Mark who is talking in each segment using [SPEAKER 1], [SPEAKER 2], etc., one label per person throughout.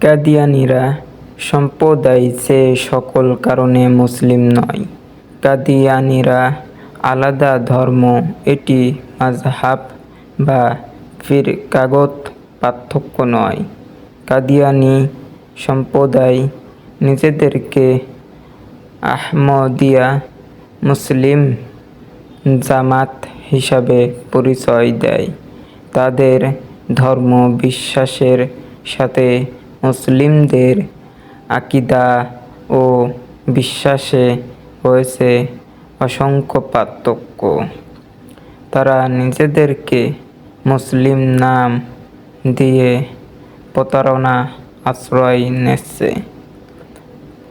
[SPEAKER 1] কাদিয়ানীরা সম্প্রদায় যে সকল কারণে মুসলিম নয়, কাদিয়ানিরা আলাদা ধর্ম, এটি মাজহাব বা ফির ফিরকাগত পার্থক্য নয়। কাদিয়ানী সম্প্রদায় নিজেদেরকে আহমদিয়া মুসলিম জামাত হিসাবে পরিচয় দেয়। তাদের ধর্ম বিশ্বাসের সাথে মুসলিমদের আকিদা ও বিশ্বাসে রয়েছে অসংখ্য পার্থক্য। তারা নিজেদেরকে মুসলিম নাম দিয়ে প্রতারণা আশ্রয় নিচ্ছে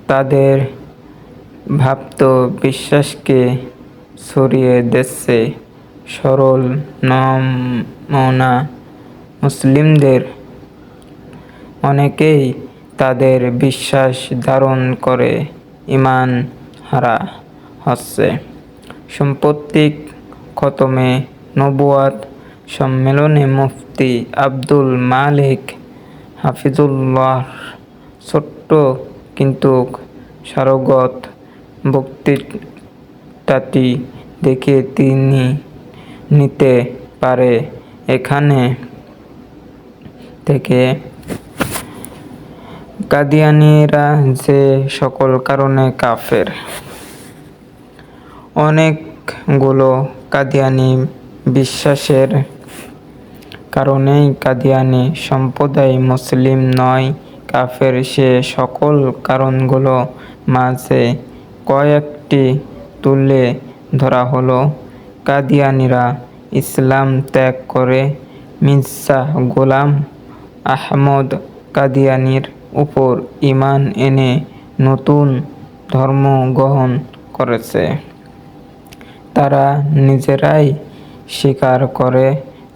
[SPEAKER 1] তাদের ভাবত বিশ্বাসকে ছড়িয়ে দিচ্ছে সরল নমনা মুসলিমদের অনেকেই তাদের বিশ্বাস ধারণ করে ইমান হারা হচ্ছে। সম্পত্তিক খতমে নবুয়াত সম্মেলনে মুফতি আব্দুল মালিক হাফিজুল্লাহ ছোট্ট কিন্তু সারগত বক্তৃতাটি দেখে তিনি নিতে পারে। এখানে থেকে কাদিয়ানীরা যে সকল কারণে কাফের। অনেকগুলো কাদিয়ানি বিশ্বাসের কারণেই কাদিয়ানি সম্প্রদায় মুসলিম নয়, কাফের সে সকল কারণগুলো মাঝে কয়েকটি তুলে ধরা হলো। কাদিয়ানিরা ইসলাম ত্যাগ করে মির্জা গোলাম আহমদ কাদিয়ানির উপর ইমান এনে নতুন ধর্ম গ্রহণ করেছে। তারা নিজেরাই স্বীকার করে,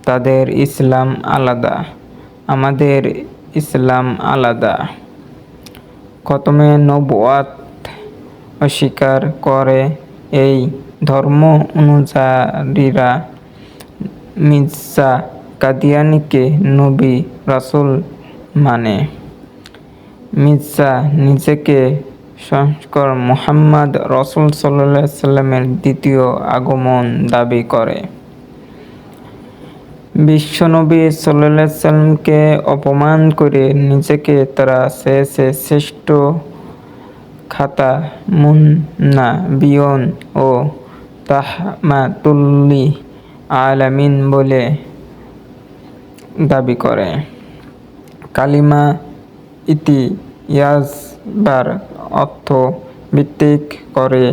[SPEAKER 1] তাদের ইসলাম আলাদা, আমাদের ইসলাম আলাদা। খতমে নবুয়াত অস্বীকার করে এই ধর্ম অনুযায়ীরা মির্জা কাদিয়ানিকে নবী রাসুল মানে। মির্জা নিজেকে সংস্কর মুহাম্মদ রসুল সাল্লাহ সাল্লামের দ্বিতীয় আগমন দাবি করে। বিশ্বনবী সাল্লাহ সাল্লামকে অপমান করে নিজেকে তারা চেয়েছে শ্রেষ্ঠ খাতা মুন্না বিয়ন ও তাহমাতুল্লি আলামিন বলে দাবি করে। কালিমা ইতি ইয়াজবার অর্থ ভিত্তিক করে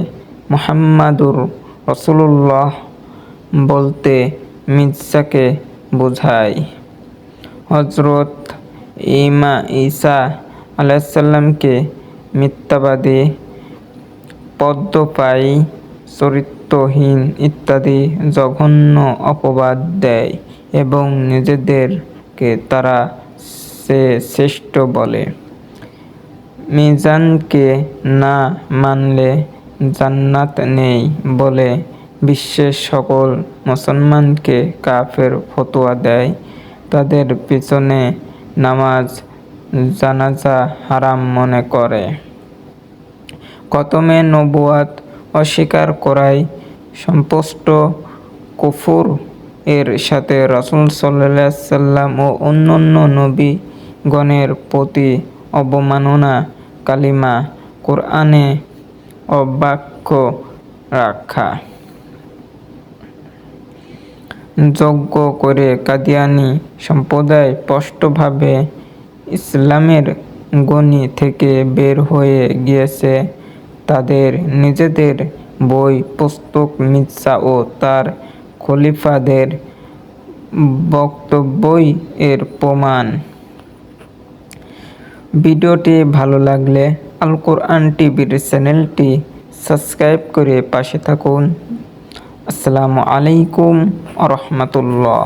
[SPEAKER 1] মুহাম্মাদুর রসুল্লাহ বলতে মির্জাকে বোঝায়। হজরত ইমা ঈসা আলাইসাল্লামকে মিথ্যাবাদী, পদ্মপায়ী, চরিত্রহীন ইত্যাদি জঘন্য অপবাদ দেয় এবং নিজেদেরকে তারা সে শ্রেষ্ঠ বলে। মিজানকে না মানলে জান্নাত নেই বলে বিশ্বের সকল মুসলমানকে কাফের ফতোয়া দেয়। তাদের পিছনে নামাজ জানাজা হারাম মনে করে। কতমে নবুয়াত অস্বীকার করায় সম্পষ্ট কুফুর এর সাথে রসুল সাল্লাহ সাল্লাম ও অন্যান্য নবীগণের প্রতি অবমাননা কালিমা কোরআনে অবাক্য রাখা। যজ্ঞ করে কাদিয়ানি সম্প্রদায় স্পষ্টভাবে ইসলামের গণি থেকে বের হয়ে গিয়েছে। তাদের নিজেদের বই, পুস্তক মির্জা ও তার খলিফাদের বক্তব্যই এর প্রমাণ। ভিডিওটি ভালো লাগলে আল কোরআন টিভির চ্যানেলটি সাবস্ক্রাইব করে পাশে থাকুন। আসসালামু আলাইকুম রহমতুল্লাহ।